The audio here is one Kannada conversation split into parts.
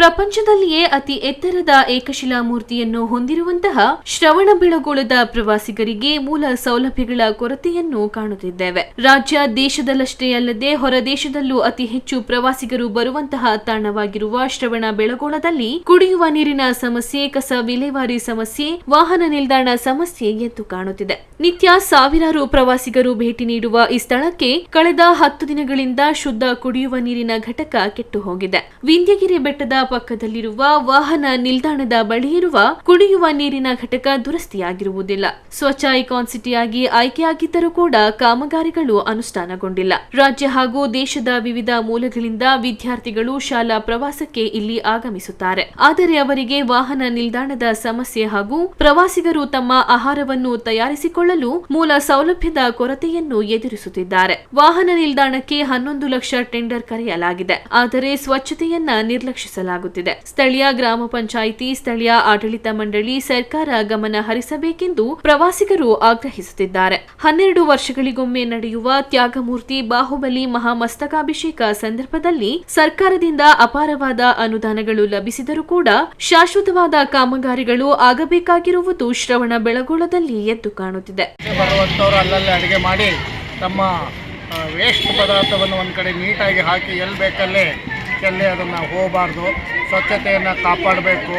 ಪ್ರಪಂಚದಲ್ಲಿಯೇ ಅತಿ ಎತ್ತರದ ಏಕಶಿಲಾ ಮೂರ್ತಿಯನ್ನು ಹೊಂದಿರುವಂತಹ ಶ್ರವಣಬೆಳಗೊಳದ ಪ್ರವಾಸಿಗರಿಗೆ ಮೂಲ ಸೌಲಭ್ಯಗಳ ಕೊರತೆಯನ್ನು ಕಾಣುತ್ತಿದ್ದೇವೆ. ರಾಜ್ಯ ದೇಶದಲ್ಲಷ್ಟೇ ಅಲ್ಲದೆ ಹೊರದೇಶದಲ್ಲೂ ಅತಿ ಹೆಚ್ಚು ಪ್ರವಾಸಿಗರು ಬರುವಂತಹ ತಾಣವಾಗಿರುವ ಶ್ರವಣ ಬೆಳಗೊಳದಲ್ಲಿ ಕುಡಿಯುವ ನೀರಿನ ಸಮಸ್ಯೆ, ಕಸ ವಿಲೇವಾರಿ ಸಮಸ್ಯೆ, ವಾಹನ ನಿಲ್ದಾಣ ಸಮಸ್ಯೆ ಎದ್ದು ಕಾಣುತ್ತಿದೆ. ನಿತ್ಯ ಸಾವಿರಾರು ಪ್ರವಾಸಿಗರು ಭೇಟಿ ನೀಡುವ ಈ ಸ್ಥಳಕ್ಕೆ ಕಳೆದ ಹತ್ತು ದಿನಗಳಿಂದ ಶುದ್ಧ ಕುಡಿಯುವ ನೀರಿನ ಘಟಕ ಕೆಟ್ಟು ಹೋಗಿದೆ. ವಿಂಧ್ಯಗಿರಿ ಬೆಟ್ಟದ ಪಕ್ಕದಲ್ಲಿರುವ ವಾಹನ ನಿಲ್ದಾಣದ ಬಳಿ ಇರುವ ಕುಡಿಯುವ ನೀರಿನ ಘಟಕ ದುರಸ್ತಿಯಾಗಿರುವುದಿಲ್ಲ. ಸ್ವಚ್ಛ ಐಕಾನ್ ಸಿಟಿಯಾಗಿ ಆಯ್ಕೆಯಾಗಿದ್ದರೂ ಕೂಡ ಕಾಮಗಾರಿಗಳು ಅನುಷ್ಠಾನಗೊಂಡಿಲ್ಲ. ರಾಜ್ಯ ಹಾಗೂ ದೇಶದ ವಿವಿಧ ಮೂಲಗಳಿಂದ ವಿದ್ಯಾರ್ಥಿಗಳು ಶಾಲಾ ಪ್ರವಾಸಕ್ಕೆ ಇಲ್ಲಿ ಆಗಮಿಸುತ್ತಾರೆ. ಆದರೆ ಅವರಿಗೆ ವಾಹನ ನಿಲ್ದಾಣದ ಸಮಸ್ಯೆ ಹಾಗೂ ಪ್ರವಾಸಿಗರು ತಮ್ಮ ಆಹಾರವನ್ನು ತಯಾರಿಸಿಕೊಳ್ಳಲು ಮೂಲ ಸೌಲಭ್ಯದ ಕೊರತೆಯನ್ನು ಎದುರಿಸುತ್ತಿದ್ದಾರೆ. ವಾಹನ ನಿಲ್ದಾಣಕ್ಕೆ ಹನ್ನೊಂದು ಲಕ್ಷ ಟೆಂಡರ್ ಕರೆಯಲಾಗಿದೆ. ಆದರೆ ಸ್ವಚ್ಛತೆಯನ್ನ ನಿರ್ಲಕ್ಷಿಸಲಾಗುತ್ತಿದೆ ಸ್ಥಳೀಯ ಗ್ರಾಮ ಪಂಚಾಯಿತಿ, ಸ್ಥಳೀಯ ಆಡಳಿತ ಮಂಡಳಿ ಸರ್ಕಾರ ಗಮನ ಹರಿಸಬೇಕೆಂದು ಪ್ರವಾಸಿಗರು ಆಗ್ರಹಿಸುತ್ತಿದ್ದಾರೆ. ಹನ್ನೆರಡು ವರ್ಷಗಳಿಗೊಮ್ಮೆ ನಡೆಯುವ ತ್ಯಾಗಮೂರ್ತಿ ಬಾಹುಬಲಿ ಮಹಾಮಸ್ತಕಾಭಿಷೇಕ ಸಂದರ್ಭದಲ್ಲಿ ಸರ್ಕಾರದಿಂದ ಅಪಾರವಾದ ಅನುದಾನಗಳು ಲಭಿಸಿದರೂ ಕೂಡ ಶಾಶ್ವತವಾದ ಕಾಮಗಾರಿಗಳು ಆಗಬೇಕಾಗಿರುವುದು ಶ್ರವಣ ಬೆಳಗೊಳದಲ್ಲಿ ಎದ್ದು ಕಾಣುತ್ತಿದೆ. ಅಲ್ಲಲ್ಲೇ ಮಾಡಿ ತಮ್ಮ ವೇಸ್ಟ್ ಪದಾರ್ಥವನ್ನು ಒಂದು ಕಡೆ ನೀಟಾಗಿ ಹಾಕಿ ಎಲ್ಲಿ ಬೇಕಲ್ಲೇ ಎಲ್ಲಿ ಅದನ್ನು ಹೋಗಬಾರ್ದು. ಸ್ವಚ್ಛತೆಯನ್ನು ಕಾಪಾಡಬೇಕು.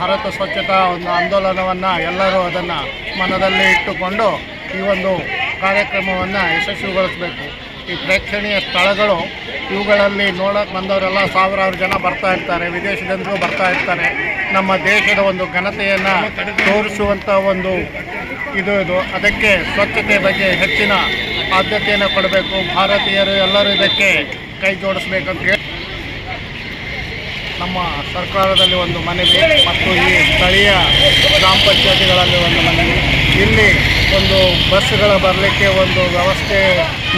ಭಾರತ ಸ್ವಚ್ಛತಾ ಒಂದು ಆಂದೋಲನವನ್ನು ಎಲ್ಲರೂ ಅದನ್ನು ಮನದಲ್ಲಿ ಇಟ್ಟುಕೊಂಡು ಈ ಒಂದು ಕಾರ್ಯಕ್ರಮವನ್ನು ಯಶಸ್ವಿಗೊಳಿಸಬೇಕು. ಈ ಪ್ರೇಕ್ಷಣೀಯ ಸ್ಥಳಗಳು, ಇವುಗಳಲ್ಲಿ ನೋಡೋಕೆ ಬಂದವರೆಲ್ಲ ಸಾವಿರಾರು ಜನ ಬರ್ತಾ ಇರ್ತಾರೆ. ವಿದೇಶದಿಂದಲೂ ಬರ್ತಾ ಇರ್ತಾರೆ. ನಮ್ಮ ದೇಶದ ಒಂದು ಘನತೆಯನ್ನು ತೋರಿಸುವಂಥ ಒಂದು ಇದು ಇದು. ಅದಕ್ಕೆ ಸ್ವಚ್ಛತೆ ಬಗ್ಗೆ ಹೆಚ್ಚಿನ ಆದ್ಯತೆಯನ್ನು ಕೊಡಬೇಕು. ಭಾರತೀಯರು ಎಲ್ಲರೂ ಇದಕ್ಕೆ ಕೈ ಜೋಡಿಸ್ಬೇಕಂತ ಹೇಳಿ ನಮ್ಮ ಸರ್ಕಾರದಲ್ಲಿ ಒಂದು ಮನವಿ ಮತ್ತು ಈ ಸ್ಥಳೀಯ ಗ್ರಾಮ ಪಂಚಾಯತಿಗಳಲ್ಲಿ ಒಂದು ಮನವಿ. ಇಲ್ಲಿ ಒಂದು ಬಸ್ಸುಗಳ ಬರಲಿಕ್ಕೆ ಒಂದು ವ್ಯವಸ್ಥೆ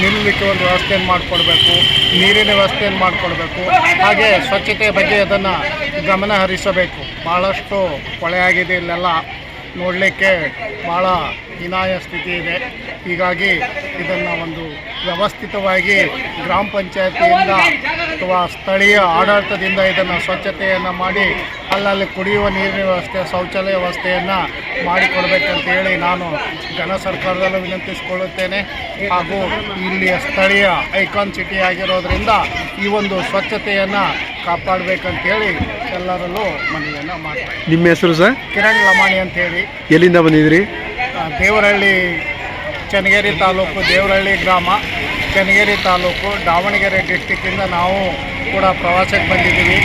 ನಿಲ್ಲಲಿಕ್ಕೆ ಒಂದು ವ್ಯವಸ್ಥೆಯನ್ನು ಮಾಡಿಕೊಡ್ಬೇಕು. ನೀರಿನ ವ್ಯವಸ್ಥೆಯನ್ನು ಮಾಡಿಕೊಡ್ಬೇಕು. ಹಾಗೆ ಸ್ವಚ್ಛತೆ ಬಗ್ಗೆ ಅದನ್ನು ಗಮನ ಹರಿಸಬೇಕು ಭಾಳಷ್ಟು ಕೊಳೆಯಾಗಿದೆ ಇಲ್ಲೆಲ್ಲ. ನೋಡಲಿಕ್ಕೆ ಭಾಳ ಹೀನಾಯ ಸ್ಥಿತಿ ಇದೆ. ಹೀಗಾಗಿ ಇದನ್ನು ಒಂದು ವ್ಯವಸ್ಥಿತವಾಗಿ ಗ್ರಾಮ ಪಂಚಾಯತಿಯಿಂದ ಅಥವಾ ಸ್ಥಳೀಯ ಆಡಳಿತದಿಂದ ಇದನ್ನು ಸ್ವಚ್ಛತೆಯನ್ನು ಮಾಡಿ ಅಲ್ಲಲ್ಲಿ ಕುಡಿಯುವ ನೀರಿನ ವ್ಯವಸ್ಥೆ, ಶೌಚಾಲಯ ವ್ಯವಸ್ಥೆಯನ್ನು ಮಾಡಿಕೊಡ್ಬೇಕಂತ ಹೇಳಿ ನಾನು ಜನ ಸರ್ಕಾರದಲ್ಲೂ ವಿನಂತಿಸಿಕೊಳ್ಳುತ್ತೇನೆ. ಹಾಗೂ ಇಲ್ಲಿಯ ಸ್ಥಳೀಯ ಐಕಾನ್ ಸಿಟಿ ಆಗಿರೋದ್ರಿಂದ ಈ ಒಂದು ಸ್ವಚ್ಛತೆಯನ್ನು ಕಾಪಾಡಬೇಕಂತೇಳಿ ಎಲ್ಲರಲ್ಲೂ ಮನವಿಯನ್ನು ಮಾಡ್ತಾರೆ. ನಿಮ್ಮ ಹೆಸರು ಸರ್? ಕಿರಣ್ ಲಮಾಣಿ ಅಂತ ಹೇಳಿ ಎಲ್ಲಿಂದ ಬಂದಿದ್ರಿ? ದೇವರಹಳ್ಳಿ ಚನ್ನಗಿರಿ ತಾಲೂಕು ದೇವರಹಳ್ಳಿ ಗ್ರಾಮ ಚನ್ನಗಿರಿ ತಾಲೂಕು ದಾವಣಗೆರೆ ಡಿಸ್ಟಿಕ್ಕಿಂದ ನಾವು ಕೂಡ ಪ್ರವಾಸಕ್ಕೆ ಬಂದಿದ್ದೀವಿ.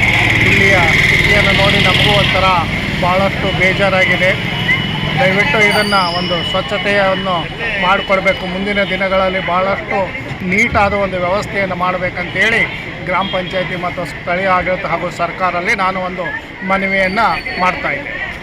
ಇಲ್ಲಿಯ ಸ್ಥಿತಿಯನ್ನು ನೋಡಿ ನಮಗೂ ಒಂಥರ ಭಾಳಷ್ಟು ಬೇಜಾರಾಗಿದೆ. ದಯವಿಟ್ಟು ಇದನ್ನು ಒಂದು ಸ್ವಚ್ಛತೆಯನ್ನು ಮಾಡಿಕೊಡ್ಬೇಕು. ಮುಂದಿನ ದಿನಗಳಲ್ಲಿ ಭಾಳಷ್ಟು ನೀಟಾದ ಒಂದು ವ್ಯವಸ್ಥೆಯನ್ನು ಮಾಡಬೇಕಂತೇಳಿ ಗ್ರಾಮ ಪಂಚಾಯಿತಿ ಮತ್ತು ಸ್ಥಳೀಯ ಆಡಳಿತ ಹಾಗೂ ಸರ್ಕಾರಲ್ಲಿ ನಾನು ಒಂದು ಮನವಿಯನ್ನು ಮಾಡ್ತಾಯಿದ್ದೆ